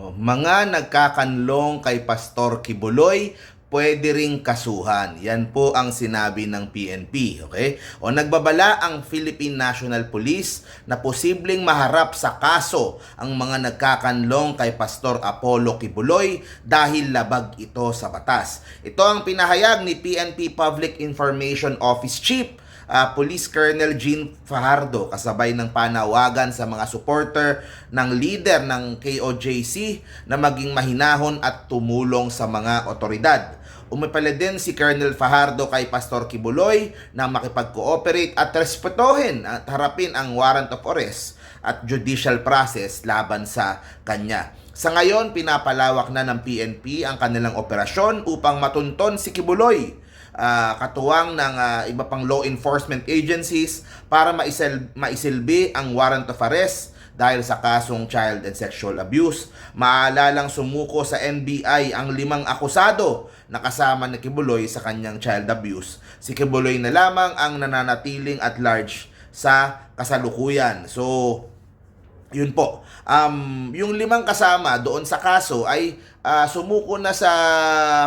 Oh, mga nagkakanlong kay Pastor Kibuloy, pwede ring kasuhan. Yan po ang sinabi ng PNP, okay? O nagbabala ang Philippine National Police na posibleng maharap sa kaso ang mga nagkakanlong kay Pastor Apollo Kibuloy dahil labag ito sa batas. Ito ang pinahayag ni PNP Public Information Office Chief ah, Police Colonel Jean Fajardo kasabay ng panawagan sa mga supporter ng leader ng KOJC na maging mahinahon at tumulong sa mga otoridad. Umipala din si Colonel Fajardo kay Pastor Kibuloy na makipag-cooperate at respetuhin at harapin ang warrant of arrest at judicial process laban sa kanya. Sa ngayon, pinapalawak na ng PNP ang kanilang operasyon upang matunton si Kibuloy ah, katuwang ng ah, iba pang law enforcement agencies para maisil maisilbi ang warrant of arrest dahil sa kasong child and sexual abuse. Maalalang sumuko sa NBI ang limang akusado na kasama ni Kibuloy sa kanyang child abuse. Si Kibuloy na lamang ang nananatiling at large sa kasalukuyan. So, yun po. Um, yung limang kasama doon sa kaso ay ah, sumuko na sa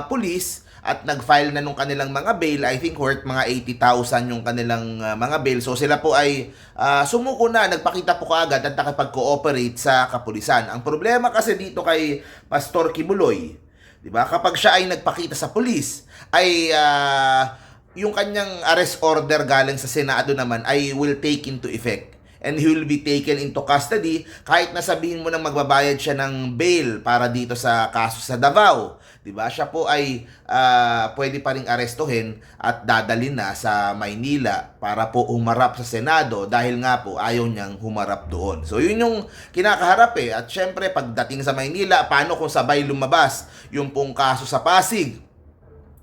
pulis at nag-file na nung kanilang mga bail. I think worth mga 80,000 yung kanilang ah, mga bail. So sila po ay ah, sumuko na, nagpakita po kaagad at nakipag-cooperate sa kapulisan. Ang problema kasi dito kay Pastor Kibuloy, 'di ba? Kapag siya ay nagpakita sa pulis, ay ah, yung kanyang arrest order galing sa Senado naman ay will take into effect and he will be taken into custody kahit na sabihin mo nang magbabayad siya ng bail para dito sa kaso sa Davao. 'Di ba? Siya po ay ah, pwede pa ring arestuhin at dadalhin na sa Maynila para po humarap sa Senado dahil nga po ayaw niyang humarap doon. So yun yung kinakaharap eh. At syempre pagdating sa Maynila, paano kung sabay lumabas yung pong kaso sa Pasig?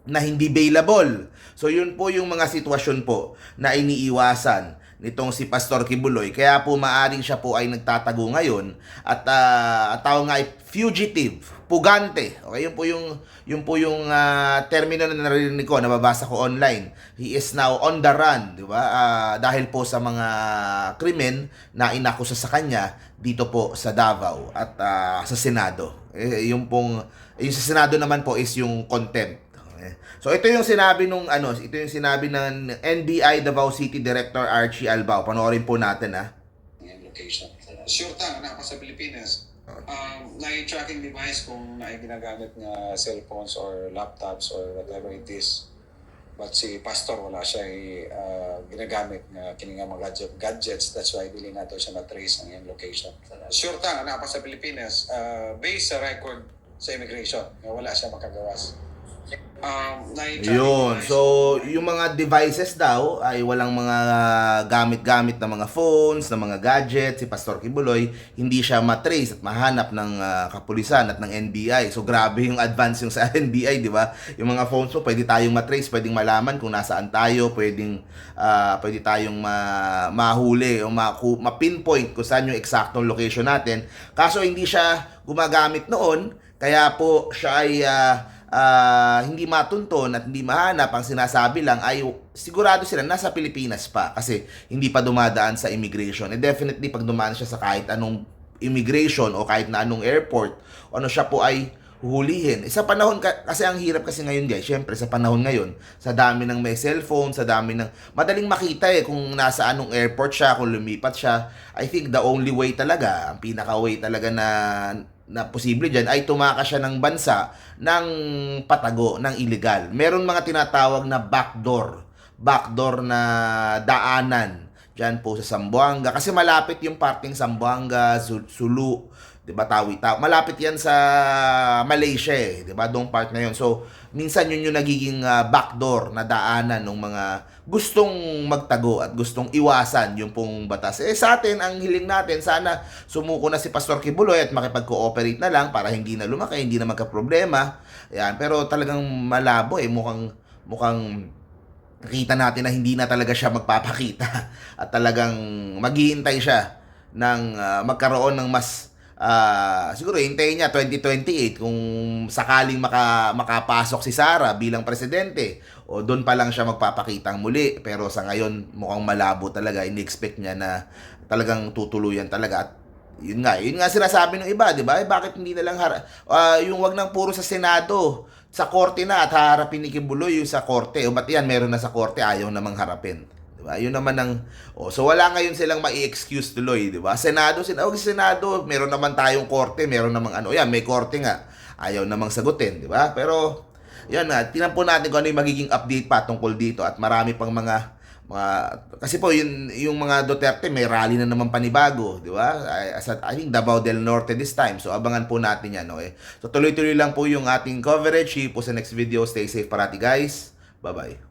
na hindi bailable. So yun po yung mga sitwasyon po na iniiwasan nitong si Pastor Kibuloy. Kaya po maaring siya po ay nagtatago ngayon at uh, at tawag nga ay fugitive, pugante. Okay, yun po yung yun po yung ah, termino na narinig ko, nababasa ko online. He is now on the run, di ba? Ah, dahil po sa mga krimen na inakusa sa kanya dito po sa Davao at ah, sa Senado. Eh, yung pong yung sa Senado naman po is yung contempt. Okay. So ito yung sinabi nung ano, ito yung sinabi ng NBI Davao City Director Archie Albao. Panoorin po natin ah. yung location. Sure tang, na ako sa Pilipinas. Um, na tracking device kung na ginagamit nga cellphones or laptops or whatever it is. But si Pastor wala siya uh, ginagamit nga kini nga mga gadget, gadgets. That's why dili nato siya na-trace ang iyang location. Sure tang, na ako sa Pilipinas. Uh, based sa record sa immigration, wala siya makagawas. Um, na Yun. So, yung mga devices daw ay walang mga gamit-gamit na mga phones, na mga gadgets. Si Pastor Kibuloy, hindi siya matrace at mahanap ng ah, kapulisan at ng NBI. So, grabe yung advance yung sa NBI, di ba? Yung mga phones mo, pwede tayong matrace, pwedeng malaman kung nasaan tayo, pwedeng, ah, pwede tayong ma- mahuli o ma- ma-pinpoint kung saan yung eksaktong location natin. Kaso, hindi siya gumagamit noon, kaya po siya ay ah, ah, hindi matunton at hindi mahanap, ang sinasabi lang ay sigurado sila nasa Pilipinas pa kasi hindi pa dumadaan sa immigration. And definitely pag dumaan siya sa kahit anong immigration o kahit na anong airport, ano siya po ay huhulihin. Eh, Sa panahon, ka- kasi ang hirap kasi ngayon guys, syempre sa panahon ngayon, sa dami ng may cellphone, sa dami ng, madaling makita eh kung nasa anong airport siya, kung lumipat siya. I think the only way talaga, ang pinaka way talaga na na posible dyan ay tumakas siya ng bansa ng patago, ng illegal. Meron mga tinatawag na backdoor. Backdoor na daanan dyan po sa Sambuanga. Kasi malapit yung parting Sambuanga, Sul- Sulu, di ba, Tawi-Tawi. Malapit yan sa Malaysia eh, di ba, doong part na yun. So, minsan yun yung nagiging ah, backdoor na daanan ng mga gustong magtago at gustong iwasan yung pong batas. Eh sa atin, ang hiling natin, sana sumuko na si Pastor Kibuloy at makipag-cooperate na lang para hindi na lumaki, hindi na magka-problema. Yan. Pero talagang malabo eh, mukhang, mukhang nakita natin na hindi na talaga siya magpapakita at talagang maghihintay siya ng ah, magkaroon ng mas ah, siguro hintayin niya 2028 kung sakaling maka, makapasok si Sara bilang presidente o doon pa lang siya magpapakitang muli pero sa ngayon mukhang malabo talaga in-expect niya na talagang tutuluyan talaga at Yun nga, yun nga sinasabi ng iba, di ba? Eh, bakit hindi na lang har- ah, yung wag nang puro sa Senado, sa korte na at harapin ni Kibuloy yung sa korte. O ba't yan, meron na sa korte, ayaw namang harapin. Di? Yun naman ang... Oh, so wala ngayon silang mai-excuse tuloy, di ba? Senado, sin oh, Senado, meron naman tayong korte, meron namang ano, yan, may korte nga. Ayaw namang sagutin, di ba? Pero, yan na, tinan po natin kung ano yung magiging update pa tungkol dito at marami pang mga mga kasi po yun yung mga Duterte may rally na naman panibago, di ba? As at- I think Davao del Norte this time. So abangan po natin yan, okay? So tuloy-tuloy lang po yung ating coverage. See po sa next video. Stay safe parati, guys. Bye-bye.